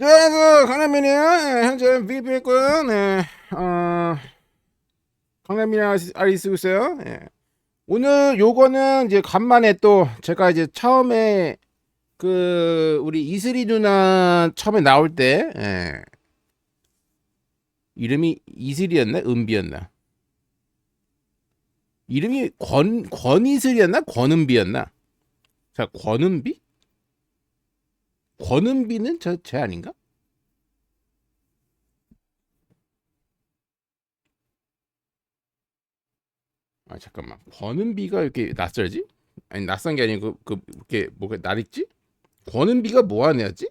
자, 그 강남민이요. 예, 현재 VP했고요. 네, 어, 강남민이 알이 쓰고 있어요. 예. 오늘 요거는 이제 간만에 또 제가 이제 처음에 그 우리 이슬이 누나 처음에 나올 때 예. 이름이 이슬이었나 은비였나? 이름이 권 권이슬이었나 권은비였나? 자 권은비? 권은비는 저쟤 아닌가? 아 잠깐만 권은비가 이렇게 낯설지? 아니 낯선 게 아니고 그, 그 이렇게 뭐가 낯익지? 권은비가 뭐 하는 애였지?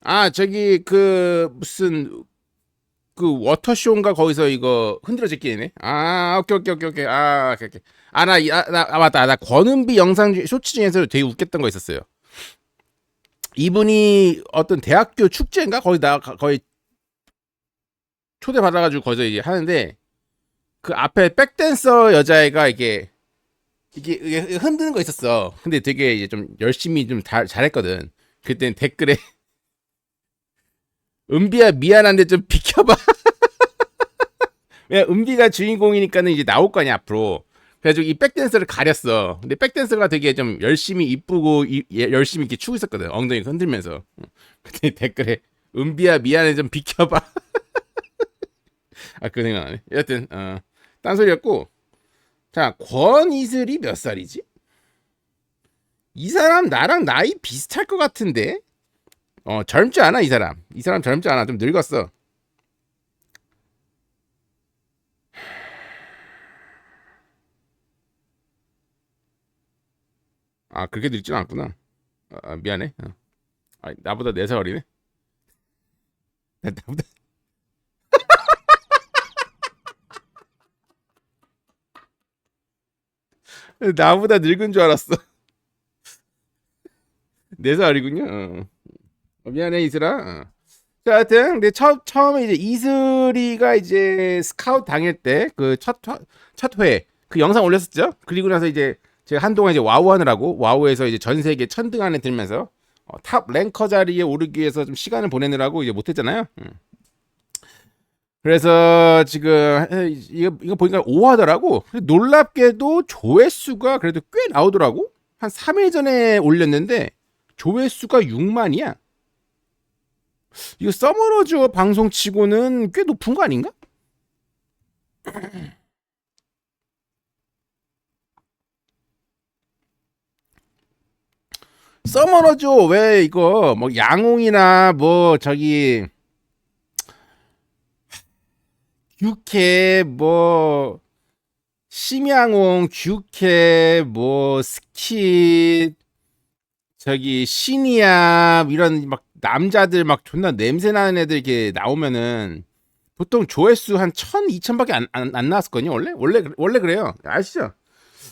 아 저기 그 무슨 그 워터쇼인가 거기서 이거 흔들어 제끼네. 아 오케이 오케이 오케이 오케이 아 오케이 오케이 아나 아, 나, 아, 맞다 나 권은비 영상 중- 쇼츠 중에서 되게 웃겼던 거 있었어요. 이분이 어떤 대학교 축제인가 거기 나 가- 거의 초대 받아가지고 거기서 이제 하는데 그 앞에 백댄서 여자애가 이게 이게, 이게 흔드는 거 있었어. 근데 되게 이제 좀 열심히 좀 다, 잘했거든. 그때 댓글에 은비야 미안한데 좀 비켜봐. 왜 은비가 주인공이니까는 이제 나올 거 아니야 앞으로. 그래가지고 이 백댄서를 가렸어. 근데 백댄서가 되게 좀 열심히 이쁘고 이- 예, 열심히 이렇게 추고 있었거든. 엉덩이 흔들면서. 그때 댓글에 은비야 미안해 좀 비켜봐. 아 그 생각나네. 여튼 어, 딴소리였고. 자 권이슬이 몇 살이지? 이 사람 나랑 나이 비슷할 것 같은데. 어 젊지 않아 이 사람. 이 사람 젊지 않아. 좀 늙었어. 아 그렇게 늙진 않구나. 아, 아, 미안해. 어. 아, 나보다 4살 어리네. 나- 나보다 나보다 늙은 줄 알았어. 4살 어리군요. 어. 어, 미안해 이슬아. 어. 자, 하여튼 근데 처, 처음에 이제 이슬이가 이제 스카우트 당일 때 그첫첫 회 그 영상 올렸었죠. 그리고 나서 이제 제가 한동안 이제 와우 하느라고 와우에서 이제 전 세계 천등 안에 들면서 어, 탑 랭커 자리에 오르기 위해서 좀 시간을 보내느라고 이제 못했잖아요. 음. 그래서 지금 에, 이거 이거 보니까 5하더라고. 놀랍게도 조회수가 그래도 꽤 나오더라고. 한 3일 전에 올렸는데 조회수가 6만이야. 이거 서머너즈 방송 치고는 꽤 높은 거 아닌가? 서머너즈 왜 이거 뭐 양홍이나 뭐 저기 규캐 뭐 심양홍 규캐 뭐 스킷 저기 신이야 이런 막 남자들 막 존나 냄새 나는 애들 이렇게 나오면은 보통 조회수 한 천, 이천밖에 안, 안, 안 나왔었거든요. 원래 원래 원래 그래요. 아시죠?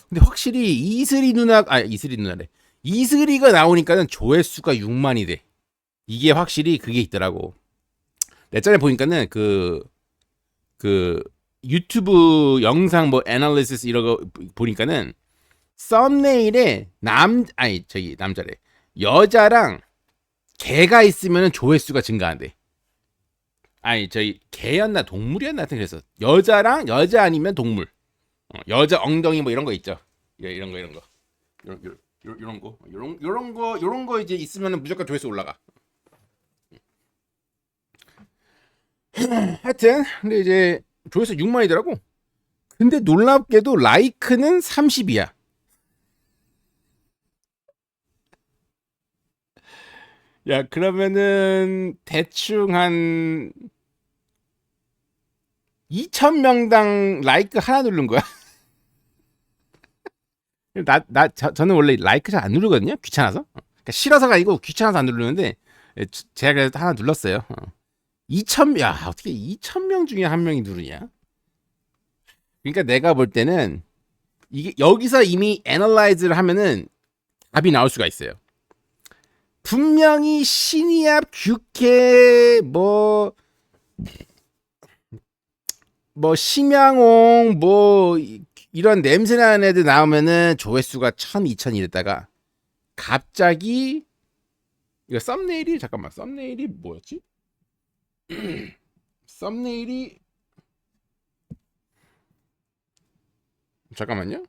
근데 확실히 이슬이 누나 아 이슬이 누나래. 이슬이가 나오니까는 조회수가 6만이 돼. 이게 확실히 그게 있더라고. 내 전에 보니까는 그 그 유튜브 영상 뭐 애널리시스 이런 거 보니까는 썸네일에 남 아니 저기 남자래. 여자랑 개가 있으면 조회수가 증가한대. 아니 저희 개였나 동물이었나 하여튼 그래서 여자랑 여자 아니면 동물. 어, 여자 엉덩이 뭐 이런 거 있죠. 예, 이런 거 이런 거. 이런 이런, 이런, 이런 거 이런 이런 거 이런 거 이제 있으면 무조건 조회수 올라가. 하여튼 근데 이제 조회수 6만이더라고. 근데 놀랍게도 라이크는 30이야. 야, 그러면은 대충 한 2,000명당 라이크 하나 누른 거야. 나, 나, 저, 저는 원래 라이크 잘 안 누르거든요. 귀찮아서. 그러니까 싫어서가 아니고 귀찮아서 안 누르는데, 예, 저- 제가 그래서 하나 눌렀어요. 어. 2,000, 야, 어떻게 2,000명 중에 한 명이 누르냐? 그러니까 내가 볼 때는, 이게, 여기서 이미 애널라이즈를 하면은 답이 나올 수가 있어요. 분명히 신이압 규캐 뭐뭐 심양옹 뭐 이- 이런 냄새 나는 애들 나오면은 조회수가 1000, 2000 이랬다가 갑자기 이거 썸네일이 잠깐만 썸네일이 뭐였지? 썸네일이 잠깐만요.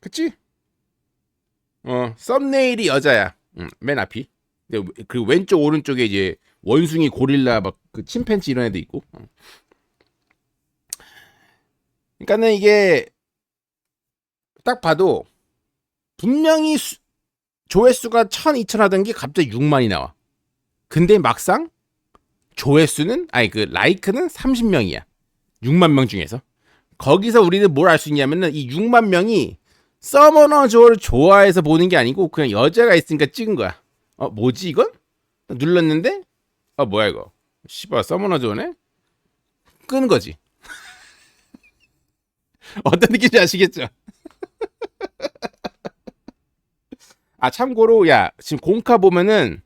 그치? 어, 썸네일이 여자야. 음, 맨 앞이. 그 왼쪽 오른쪽에 이제 원숭이 고릴라 막 그 침팬지 이런 애도 있고. 어. 그러니까는 이게 딱 봐도 분명히 수- 조회수가 1000, 2000 하던 게 갑자기 6만이 나와. 근데 막상 조회수는 아니 그 라이크는 30명이야. 6만 명 중에서. 거기서 우리는 뭘 알 수 있냐면은 이 6만 명이 서머너 조를 좋아해서 보는 게 아니고 그냥 여자가 있으니까 찍은 거야. 어 뭐지 이건? 눌렀는데 어 뭐야 이거? 씨발 서머너 조네? 끄는 거지. 어떤 느낌인지 아시겠죠? 아 참고로 야 지금 공카 보면은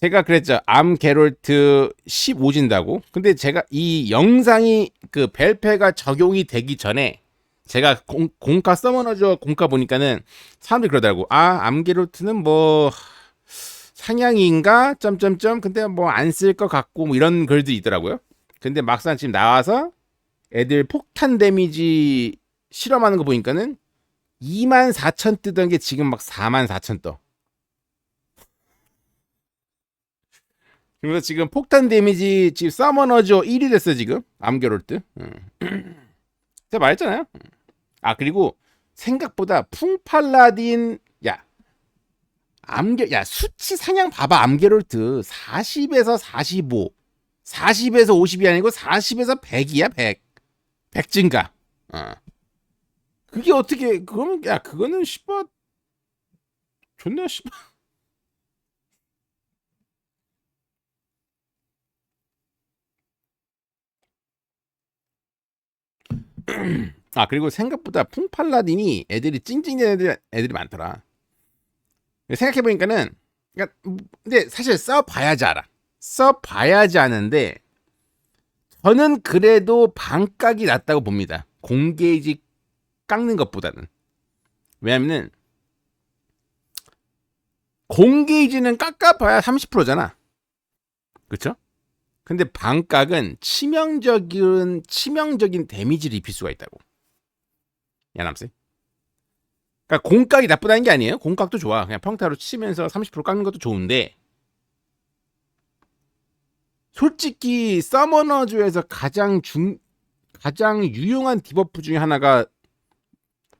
제가 그랬죠 암 게롤트 15진다고 근데 제가 이 영상이 그 벨페가 적용이 되기 전에 제가 공, 공카 서머너저 공카 보니까는 사람들이 그러더라고 아 암게롤트는 뭐 상향인가 점점점 근데 뭐 안 쓸 것 같고 뭐 이런 글도 있더라고요 근데 막상 지금 나와서 애들 폭탄 데미지 실험하는 거 보니까는 2만 4천 뜨던 게 지금 막 4만 4천 떠. 그래서 지금 폭탄 데미지 지금 서머너죠 1위 됐어 지금 암게롤트. 응. 제가 말했잖아요. 응. 아 그리고 생각보다 풍팔라딘 야 암게 야 수치 상향 봐봐 암게롤트 40에서 45 40에서 50이 아니고 40에서 100이야 100 100 증가. 어. 그게 어떻게 그러면 야 그거는 씨발 존나 씨발 아 그리고 생각보다 풍팔라딘이 애들이 찡찡대는 애들, 애들이 많더라. 생각해 보니까는 그러니까 근데 사실 써 봐야지 알아. 써 봐야지 아는데 저는 그래도 반각이 낫다고 봅니다. 공게이지 깎는 것보다는. 왜냐면은 공게이지는 깎아봐야 30%잖아. 그쵸? 근데 반각은 치명적인 치명적인 데미지를 입힐 수가 있다고 야남쌤 그러니까 공각이 나쁘다는 게 아니에요 공각도 좋아 그냥 평타로 치면서 30% 깎는 것도 좋은데 솔직히 서머너즈에서 가장 중 가장 유용한 디버프 중에 하나가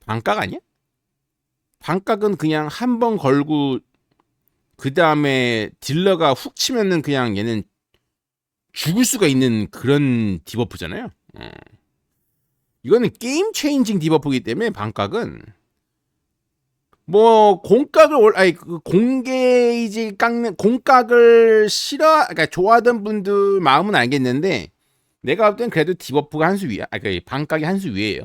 반각 아니야? 반각은 그냥 한 번 걸고 그 다음에 딜러가 훅 치면은 그냥 얘는 죽을 수가 있는 그런 디버프잖아요. 어. 이거는 게임 체인징 디버프이기 때문에 반각은 뭐 공각을 올 아니 그 공게이지 깎는 공각을 싫어 그러니까 좋아하던 분들 마음은 알겠는데 내가 볼 땐 그래도 디버프가 한 수 위야. 아, 그 반각이 한 수 위에요.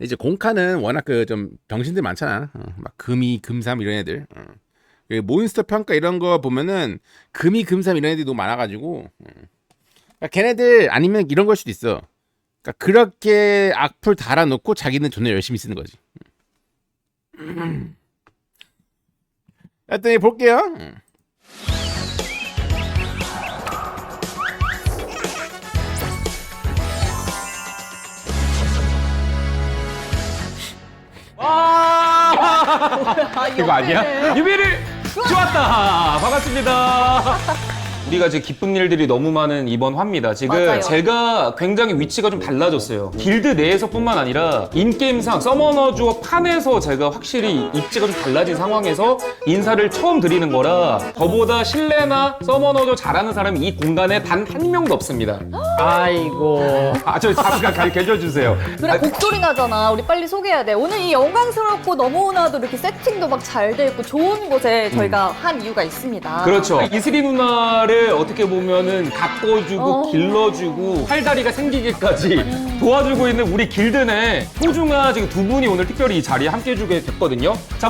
이제 공카는 워낙 그 좀 병신들 많잖아. 어, 막 금이, 금삼 이런 애들. 어. 그 몬스터 평가 이런 거 보면은 금이, 금삼 이런 애들이 너무 많아가지고. 어. 그러니까 걔네들 아니면 이런 걸 수도 있어. 그러니까 그렇게 악플 달아놓고 자기는 존나 열심히 쓰는 거지. 음. 하여튼 볼게요. 음. 아, 이거 아니야? 유비를 좋았다. 반갑습니다. 우리가 지금 기쁜 일들이 너무 많은 이번 화입니다. 지금 맞아요. 제가 굉장히 위치가 좀 달라졌어요. 길드 내에서뿐만 아니라 인게임상 서머너주어 판에서 제가 확실히 입지가 좀 달라진 상황에서 인사를 처음 드리는 거라 저보다 신뢰나 서머너주 잘하는 사람이 이 공간에 단 한 명도 없습니다. 아이고. 아, 저 잠깐 가르쳐 주세요. 그래 곡소리 나잖아. 우리 빨리 소개해야 돼. 오늘 이 영광스럽고 너무나도 이렇게 세팅도 막 잘 돼 있고 좋은 곳에 저희가 한 이유가 있습니다. 그렇죠. 이슬이 누나를 어떻게 보면은 가꿔주고 어. 길러주고 팔다리가 생기기까지 도와주고 있는 우리 길드 내 소중한 지금 두 분이 오늘 특별히 이 자리에 함께 해주게 됐거든요. 자,